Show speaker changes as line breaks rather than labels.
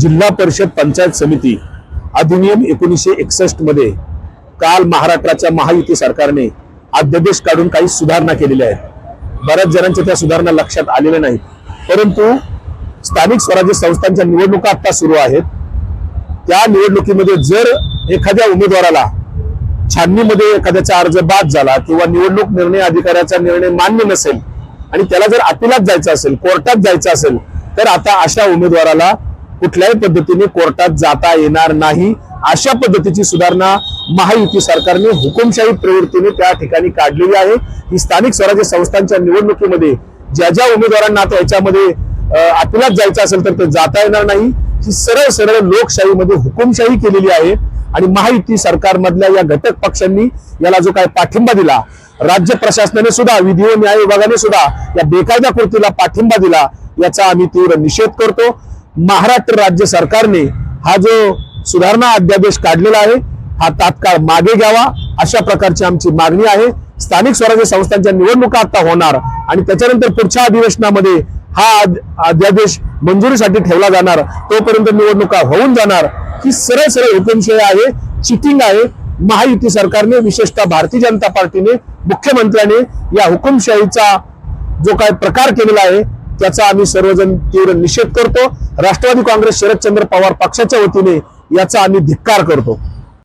जिल्हा परिषद पंचायत समिती अधिनियम एकोणीसशे एकसष्टमध्ये काल महाराष्ट्राच्या महायुती सरकारने अध्यादेश काढून काही सुधारणा केलेल्या आहेत. बऱ्याच जणांच्या त्या सुधारणा लक्षात आलेल्या नाहीत. परंतु स्थानिक स्वराज्य संस्थांच्या निवडणुका आता सुरू आहेत. त्या निवडणुकीमध्ये जर एखाद्या उमेदवाराला छाननीमध्ये एखाद्याचा अर्ज बाद झाला किंवा निवडणूक निर्णय अधिकाऱ्याचा निर्णय मान्य नसेल आणि त्याला जर अपिलात जायचं असेल कोर्टात जायचं असेल तर आता अशा उमेदवाराला कुठल्याही पद्धतीने कोर्टात जाता येणार नाही. अशा पद्धतीची सुधारणा महायुती सरकारने हुकुमशाही प्रवृत्तीने त्या ठिकाणी काढलेली आहे. ही स्थानिक स्वराज्य संस्थांच्या निवडणुकीमध्ये ज्या ज्या उमेदवारांना आता याच्यामध्ये अपिलात जायचं असेल तर ते जाता येणार नाही. ही सरळ सरळ लोकशाहीमध्ये हुकुमशाही केलेली आहे आणि महायुती सरकारमधल्या या घटक पक्षांनी याला जो काय पाठिंबा दिला राज्य प्रशासनाने सुद्धा विधी व न्याय विभागाने सुद्धा या बेकायदा कृतीला पाठिंबा दिला याचा आम्ही तीव्र निषेध करतो. महाराष्ट्र राज्य सरकारने हा जो सुधारणा अध्यादेश काढलेला आहे हा तात्काळ मागे घ्यावा अशा प्रकारची आमची मागणी आहे. स्थानिक स्वराज्य संस्थांच्या निवडणुका आता होणार आणि त्याच्यानंतर पुढच्या अधिवेशनामध्ये हा अध्यादेश मंजुरीसाठी ठेवला जाणार. तोपर्यंत निवडणुका होऊन जाणार. ही सरळ सरळ हुकुमशाही आहे चिटिंग आहे. महायुती सरकारने विशेषतः भारतीय जनता पार्टीने मुख्यमंत्र्याने या हुकुमशाहीचा जो काय प्रकार केलेला आहे त्याचा आम्ही सर्वजण तीव्र निषेध करतो. राष्ट्रवादी काँग्रेस शरदचंद्र पवार पक्षाच्या वतीने याचा आम्ही धिक्कार करतो.